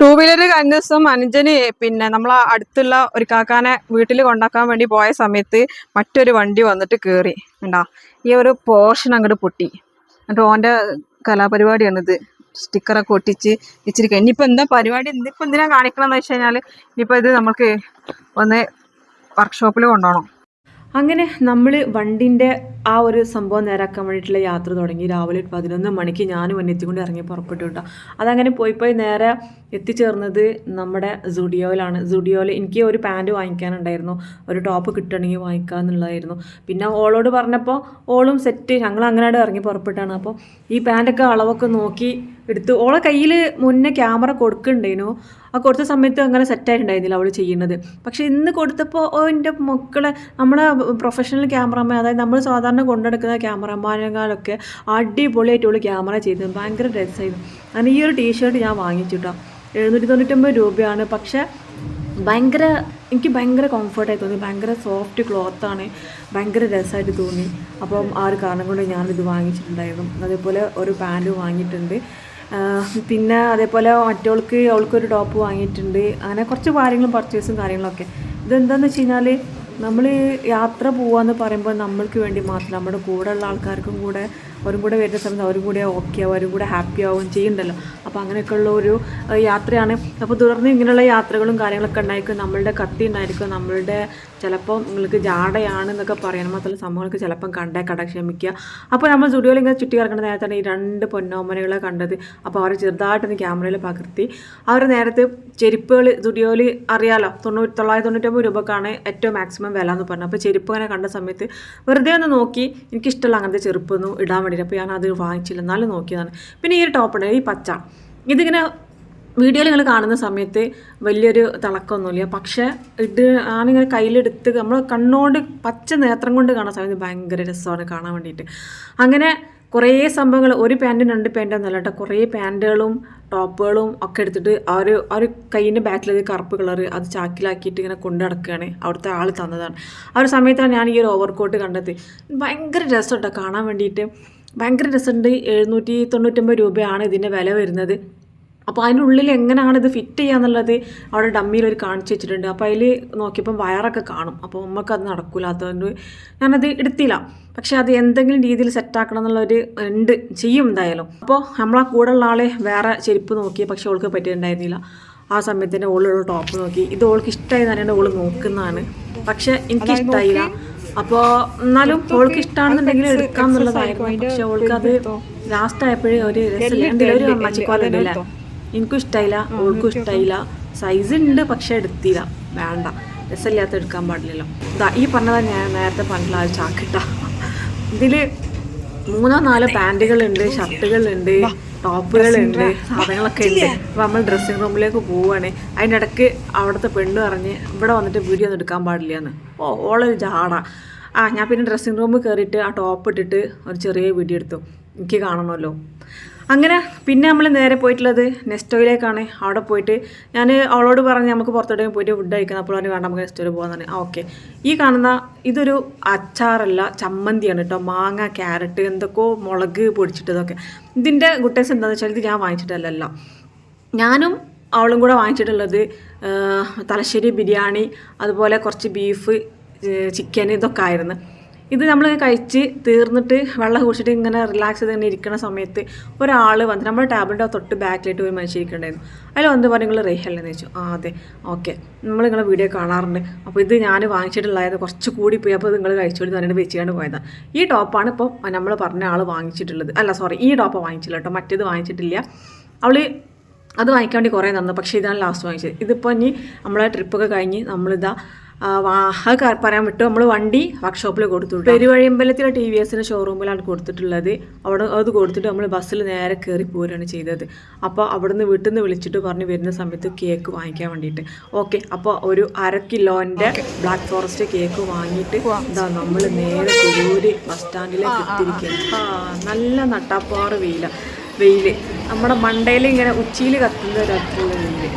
Two wheeler കഴിഞ്ഞ ദിവസം അനുജന് പിന്നെ നമ്മൾ അടുത്തുള്ള ഒരു കാക്കാനെ വീട്ടിൽ കൊണ്ടാക്കാൻ വേണ്ടി പോയ സമയത്ത് മറ്റൊരു വണ്ടി വന്നിട്ട് കയറി ഉണ്ടാ ഈ ഒരു പോർഷൻ അങ്ങോട്ട് പൊട്ടി. എന്നിട്ട് ഓന്റെ കലാപരിപാടിയാണിത്. സ്റ്റിക്കറൊക്കെ ഒട്ടിച്ച് വെച്ചിരിക്കുക ഇനിയിപ്പോൾ എന്താ പരിപാടി? ഇന്നിപ്പോൾ എന്തിനാ കാണിക്കണമെന്ന് വെച്ച് കഴിഞ്ഞാൽ ഇനിയിപ്പോൾ ഇത് നമുക്ക് ഒന്ന് വർക്ക്ഷോപ്പിൽ കൊണ്ടുപോകണം അങ്ങനെ നമ്മൾ വണ്ടിന്റെ ആ ഒരു സംഭവം നേരാക്കാൻ വേണ്ടിയിട്ടുള്ള യാത്ര തുടങ്ങി. രാവിലെ പതിനൊന്ന് മണിക്ക് ഞാനും എന്നെത്തിക്കൊണ്ട് ഇറങ്ങി പുറപ്പെട്ടു കേട്ടോ. അതങ്ങനെ പോയി പോയി നേരെ എത്തിച്ചേർന്നത് നമ്മുടെ സുഡിയോയിലാണ്. സുഡിയോയിൽ എനിക്ക് ഒരു പാന്റ് വാങ്ങിക്കാനുണ്ടായിരുന്നു. ഒരു ടോപ്പ് കിട്ടണമെങ്കിൽ വാങ്ങിക്കാമെന്നുള്ളതായിരുന്നു പിന്നെ ഓളോട് പറഞ്ഞപ്പോൾ ഓളും സെറ്റ് ഞങ്ങൾ അങ്ങനെ ഇറങ്ങി പുറപ്പെട്ടാണ്. അപ്പോൾ ഈ പാന്റൊക്കെ അളവൊക്കെ നോക്കി എടുത്ത്. ഓളെ കയ്യിൽ മുന്നേ ക്യാമറ കൊടുക്കുന്നുണ്ടായിരുന്നു ആ കൊടുത്ത സമയത്ത് അങ്ങനെ സെറ്റായിട്ടുണ്ടായിരുന്നില്ല അവൾ ചെയ്യുന്നത്. പക്ഷേ ഇന്ന് കൊടുത്തപ്പോൾ ഓ എന്റെ മക്കളെ നമ്മുടെ പ്രൊഫഷണൽ ക്യാമറമാൻ അതായത് നമ്മൾ സാധാരണ കൊണ്ടെടുക്കുന്ന ക്യാമറമാനേക്കാളൊക്കെ അടിപൊളിയായിട്ട് അവൾ ക്യാമറ ചെയ്തത് ഭയങ്കര രസമായിരുന്നു അങ്ങനെ ഈ ഒരു ടീഷർട്ട് ഞാൻ വാങ്ങിച്ചു കേട്ടോ എഴുന്നൂറ്റി തൊണ്ണൂറ്റൊമ്പത് രൂപയാണ്. പക്ഷേ ഭയങ്കര എനിക്ക് ഭയങ്കര കംഫർട്ടായി തോന്നി. ഭയങ്കര സോഫ്റ്റ് ക്ലോത്താണ് ഭയങ്കര രസമായിട്ട് തോന്നി. അപ്പം ആ ഒരു കാരണം കൊണ്ട് ഞാനിത് വാങ്ങിച്ചിട്ടുണ്ടായിരുന്നു. അതേപോലെ ഒരു പാന്റ് വാങ്ങിയിട്ടുണ്ട്. പിന്നെ അതേപോലെ മറ്റവൾക്ക് അവൾക്കൊരു ടോപ്പ് വാങ്ങിയിട്ടുണ്ട്. അങ്ങനെ കുറച്ച് കാര്യങ്ങളും പർച്ചേസും കാര്യങ്ങളൊക്കെ. ഇതെന്താണെന്ന് വെച്ച് കഴിഞ്ഞാൽ നമ്മൾ യാത്ര പോവാന്ന് പറയുമ്പോൾ നമ്മൾക്ക് വേണ്ടി മാത്രം നമ്മുടെ കൂടെ ഉള്ള ആൾക്കാർക്കും കൂടെ അവരും കൂടെ വരുന്ന സമയത്ത് അവരും കൂടെ ഓക്കെ ആവും അവരും കൂടെ ഹാപ്പി ആവുകയും ചെയ്യുന്നുണ്ടല്ലോ. അപ്പോൾ അങ്ങനെയൊക്കെയുള്ള ഒരു യാത്രയാണ്. അപ്പോൾ തുടർന്ന് ഇങ്ങനെയുള്ള യാത്രകളും കാര്യങ്ങളൊക്കെ ഉണ്ടായിരിക്കും. നമ്മളുടെ കത്തി ഉണ്ടായിരിക്കും. നമ്മളുടെ ചിലപ്പോൾ നിങ്ങൾക്ക് ജാടയാണ് എന്നൊക്കെ പറയണം മാത്രമല്ല സംഭവങ്ങൾക്ക് ചിലപ്പം കണ്ടേ കട ക്ഷമിക്കുക. അപ്പോൾ നമ്മൾ സ്റ്റുഡിയോയിൽ ഇങ്ങനെ ചുറ്റി കിടക്കുന്ന നേരത്താണ് ഈ രണ്ട് പൊന്നോമനകളെ കണ്ടത്. അപ്പോൾ അവരെ ചെറുതായിട്ടൊന്ന് ക്യാമറയിൽ പകർത്തി. അവർ നേരത്തെ ചെരുപ്പുകൾ സ്റ്റുഡിയോയിൽ അറിയാലോ തൊണ്ണൂറ്റി തൊള്ളായിരത്തി തൊണ്ണൂറ്റൊമ്പത് രൂപക്കാണ് ഏറ്റവും മാക്സിമം വില എന്ന് പറഞ്ഞു അപ്പോൾ ചെരുപ്പ് ഇങ്ങനെ കണ്ട സമയത്ത് വെറുതെ ഒന്ന് നോക്കി എനിക്കിഷ്ടമുള്ള അങ്ങനത്തെ ചെരുപ്പൊന്നും ഇടാൻ വേണ്ടിയിട്ട് അപ്പോൾ ഞാൻ അത് വാങ്ങിച്ചില്ല. എന്നാലും നോക്കിയതാണ്. പിന്നെ ഈ ഒരു ടോപ്പ് ഉണ്ട്. ഈ പച്ച. ഇതിങ്ങനെ വീഡിയോയിൽ നിങ്ങൾ കാണുന്ന സമയത്ത് വലിയൊരു തിളക്കമൊന്നുമില്ല. പക്ഷേ ഇത് ആണിങ്ങനെ കയ്യിലെടുത്ത് നമ്മൾ കണ്ണുകൊണ്ട് പച്ച നേത്രം കൊണ്ട് കാണാൻ സമയത്ത് ഭയങ്കര രസമാണ് കാണാൻ വേണ്ടിയിട്ട്. അങ്ങനെ കുറേ സംഭവങ്ങൾ. ഒരു പാന്റും രണ്ട് പാന്റും എന്നല്ല കേട്ടോ. കുറേ പാന്റുകളും ടോപ്പുകളും ഒക്കെ എടുത്തിട്ട് ആ ഒരു ആ ഒരു കയ്യിന്റെ ബാക്കിൽ കറുപ്പ് കളർ അത് ചാക്കിലാക്കിയിട്ട് ഇങ്ങനെ കൊണ്ടു നടക്കുകയാണ്. അവിടുത്തെ ആൾ തന്നതാണ്. ആ ഒരു സമയത്താണ് ഞാൻ ഈ ഒരു ഓവർ കോട്ട് കണ്ടത്. ഭയങ്കര രസം കേട്ടോ കാണാൻ വേണ്ടിയിട്ട്. ഭയങ്കര രസമുണ്ട്. എഴുന്നൂറ്റി തൊണ്ണൂറ്റൊമ്പത് രൂപയാണ് ഇതിന്റെ വില വരുന്നത്. അപ്പോൾ അതിന്റെ ഉള്ളിൽ എങ്ങനെയാണ് ഇത് ഫിറ്റ് ചെയ്യാന്നുള്ളത് അവിടെ ഡമ്മിയിൽ ഒരു കാണിച്ചു വെച്ചിട്ടുണ്ട്. അപ്പോൾ അതിൽ നോക്കിയപ്പം വയറൊക്കെ കാണും. അപ്പോൾ നമുക്കത് നടക്കില്ലാത്തതുകൊണ്ട് ഞാനത് എടുത്തില്ല. പക്ഷെ അത് എന്തെങ്കിലും രീതിയിൽ സെറ്റാക്കണം എന്നുള്ളൊരു ഉണ്ട്. ചെയ്യും എന്തായാലും. അപ്പോൾ നമ്മളാ കൂടെ ഉള്ള ആളെ വേറെ ചെരുപ്പ് നോക്കി. പക്ഷെ അവൾക്ക് പറ്റിയിട്ടുണ്ടായിരുന്നില്ല. ആ സമയത്ത് തന്നെ ഓളുള്ള ടോപ്പ് നോക്കി. ഇത് ഓൾക്ക് ഇഷ്ടമായി തന്നെയാണ് ഓൾ നോക്കുന്നതാണ്. പക്ഷെ എനിക്ക് ഇഷ്ടമായില്ല അപ്പോൾ എന്നാലും ഓൾക്ക് ഇഷ്ടമാണെന്നുണ്ടെങ്കിൽ എടുക്കാം എന്നുള്ളതായിരുന്നു. പക്ഷെ ഓൾക്ക് അത് ലാസ്റ്റ് ആയപ്പോഴേ ഒരു രസമില്ല എന്തെങ്കിലും ഒരു മച്ചിക്കോലുണ്ടല്ലേ എനിക്കും ഇഷ്ടമായില്ല ഓൾക്കും ഇഷ്ടമായില്ല സൈസ് ഉണ്ട് പക്ഷെ എടുത്തില്ല. വേണ്ട. രസമില്ലാത്ത എടുക്കാൻ പാടില്ലല്ലോ. ഈ പറഞ്ഞതാണ് ഞാൻ നേരത്തെ പറഞ്ഞില്ല ആ ചാക്കിട്ട. ഇതിൽ മൂന്നോ നാലോ പാന്റുകളുണ്ട് ഷർട്ടുകളുണ്ട് ടോപ്പുകളുണ്ട് സാധനങ്ങളൊക്കെ ഉണ്ട്. അപ്പോൾ നമ്മൾ ഡ്രസ്സിംഗ് റൂമിലേക്ക് പോവുകയാണ് അതിന്റെ ഇടയ്ക്ക് അവിടുത്തെ പെണ്ണ് പറഞ്ഞ് ഇവിടെ വന്നിട്ട് വീഡിയോ ഒന്നും എടുക്കാൻ പാടില്ല എന്ന് ഓ ഓളൊരു ജാട. ആ ഞാൻ പിന്നെ ഡ്രസ്സിംഗ് റൂമിൽ കയറിയിട്ട് ആ ടോപ്പ് ഇട്ടിട്ട് ഒരു ചെറിയ വീഡിയോ എടുത്തു. എനിക്ക് കാണണമല്ലോ. അങ്ങനെ പിന്നെ നമ്മൾ നേരെ പോയിട്ടുള്ളത് നെസ്റ്റോയിലേക്കാണ്. അവിടെ പോയിട്ട് ഞാൻ അവളോട് പറഞ്ഞ് നമുക്ക് പുറത്തോട്ടേക്ക് പോയിട്ട് ഫുഡ് കഴിക്കണം. അപ്പോൾ പറഞ്ഞു വേണ്ട നമുക്ക് നെസ്റ്റോയിൽ പോകാൻ ആ ഓക്കെ ഈ കാണുന്ന ഇതൊരു അച്ചാറല്ല ചമ്മന്തിയാണ് കേട്ടോ മാങ്ങ ക്യാരറ്റ് എന്തൊക്കെയോ മുളക് പൊടിച്ചിട്ടതൊക്കെ. ഇതിന്റെ ഗുട്ടേസ് എന്താണെന്ന് വെച്ചാൽ ഇത് ഞാൻ വാങ്ങിച്ചിട്ടല്ല ഞാനും അവളും കൂടെ വാങ്ങിച്ചിട്ടുള്ളത് തലശ്ശേരി ബിരിയാണി അതുപോലെ കുറച്ച് ബീഫ് ചിക്കൻ ഇതൊക്കെ ആയിരുന്നു. ഇത് നമ്മൾ കഴിച്ച് തീർന്നിട്ട് വെള്ളം കുടിച്ചിട്ട് ഇങ്ങനെ റിലാക്സ് ചെയ്ത് ഇരിക്കുന്ന സമയത്ത് ഒരാൾ വന്ന് നമ്മുടെ ടാബിന്റെ തൊട്ട് ബാക്കിലായിട്ട് ഒരു മനുഷ്യൻ ഇരിക്കണ്ടായിരുന്നു അതിൽ വന്ന് പറഞ്ഞു നിങ്ങൾ റേഹല്ലെന്ന് ചോദിച്ചു. ആ അതെ. ഓക്കെ. നമ്മൾ നിങ്ങളെ വീഡിയോ കാണാറുണ്ട്. അപ്പോൾ ഇത് ഞാൻ വാങ്ങിച്ചിട്ടുള്ളതായത് കുറച്ച് കൂടി പോയി. അപ്പോൾ നിങ്ങൾ കഴിച്ചുകൊണ്ട് പറഞ്ഞിട്ട് വെച്ചുകൊണ്ട് പോയതാണ് ഈ ടോപ്പാണ് ഇപ്പോൾ നമ്മൾ പറഞ്ഞ ആൾ വാങ്ങിച്ചിട്ടുള്ളത്. അല്ല സോറി ഈ ടോപ്പ് വാങ്ങിച്ചില്ല കേട്ടോ. മറ്റേത് വാങ്ങിച്ചിട്ടില്ല. അവൾ അത് വാങ്ങിക്കാൻ വേണ്ടി കുറേ നന്നു പക്ഷേ ഇതാണ് ലാസ്റ്റ് വാങ്ങിച്ചത്. ഇതിപ്പോൾ ഇനി നമ്മളെ ട്രിപ്പൊക്കെ കഴിഞ്ഞ് നമ്മളിതാ പറയാൻ വിട്ടു. നമ്മൾ വണ്ടി വർക്ക്ഷോപ്പിൽ കൊടുത്തു. പെരുവഴിയമ്പലത്തിലെ ടി വി എസിന്റെ ഷോറൂമിലാണ് കൊടുത്തിട്ടുള്ളത്. അവിടെ അത് കൊടുത്തിട്ട് നമ്മൾ ബസ്സിൽ നേരെ കയറി പോരുകയാണ് ചെയ്തത്. അപ്പോൾ അവിടെ നിന്ന് വീട്ടിൽ നിന്ന് വിളിച്ചിട്ട് പറഞ്ഞ് വരുന്ന സമയത്ത് കേക്ക് വാങ്ങിക്കാൻ വേണ്ടിയിട്ട്. ഓക്കെ അപ്പോൾ ഒരു അര കിലോന്റെ ബ്ലാക്ക് ഫോറസ്റ്റ് കേക്ക് വാങ്ങിയിട്ട് എന്താ നമ്മൾ നേരെ തിരൂര് ബസ് സ്റ്റാൻഡിലേക്ക് ആ നല്ല നട്ടാപ്പാറ് വെയില. വെയിൽ നമ്മുടെ മണ്ടയിൽ ഇങ്ങനെ ഉച്ചിയിൽ കത്തുന്ന ഒരർത്ഥമുള്ള വെയിൽ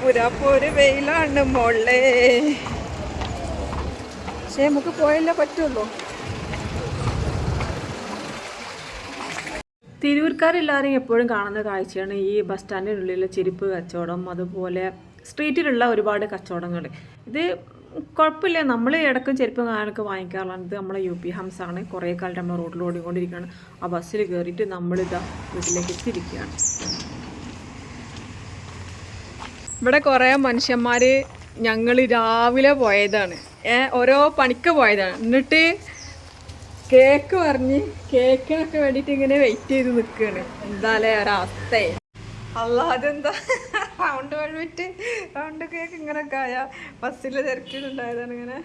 പുരാപ്പോര് വെയിലാണ് മോളെ. പക്ഷേ നമുക്ക് പോയല്ലേ പറ്റുള്ളൂ. തിരൂർക്കാരെല്ലാവരും എപ്പോഴും കാണുന്ന കാഴ്ചയാണ് ഈ ബസ് സ്റ്റാൻഡിനുള്ളിലെ ചെരുപ്പ് കച്ചവടം അതുപോലെ സ്ട്രീറ്റിലുള്ള ഒരുപാട് കച്ചവടങ്ങൾ. ഇത് കുഴപ്പമില്ല. നമ്മൾ ഇടയ്ക്ക് ചെരുപ്പ് കാനൊക്കെ വാങ്ങിക്കാറുള്ളത് നമ്മളെ യു പി ഹംസാണ് കുറേ കാലം നമ്മൾ റോഡിൽ ഓടിക്കൊണ്ടിരിക്കുകയാണ്. ആ ബസ്സിൽ കയറിയിട്ട് നമ്മളിതാ വീട്ടിലേക്ക് എത്തിയിരിക്കുകയാണ്. ഇവിടെ കുറേ മനുഷ്യന്മാര് ഞങ്ങൾ രാവിലെ പോയതാണ്. ഓരോ പണിക്ക് പോയതാണ്. എന്നിട്ട് കേക്ക് പറഞ്ഞ് കേക്കിനൊക്കെ വേണ്ടിയിട്ട് ഇങ്ങനെ വെയിറ്റ് ചെയ്ത് നിൽക്കുകയാണ് എന്തായാലേ ഒരവസ്ഥ. അല്ല അതെന്താ? റൗണ്ട് വഴിവിട്ട് റൗണ്ട് കേക്ക് ഇങ്ങനെയൊക്കെ ആയ. ബസ്സിൽ തിരക്കിലുണ്ടായതാണ് ഇങ്ങനെ.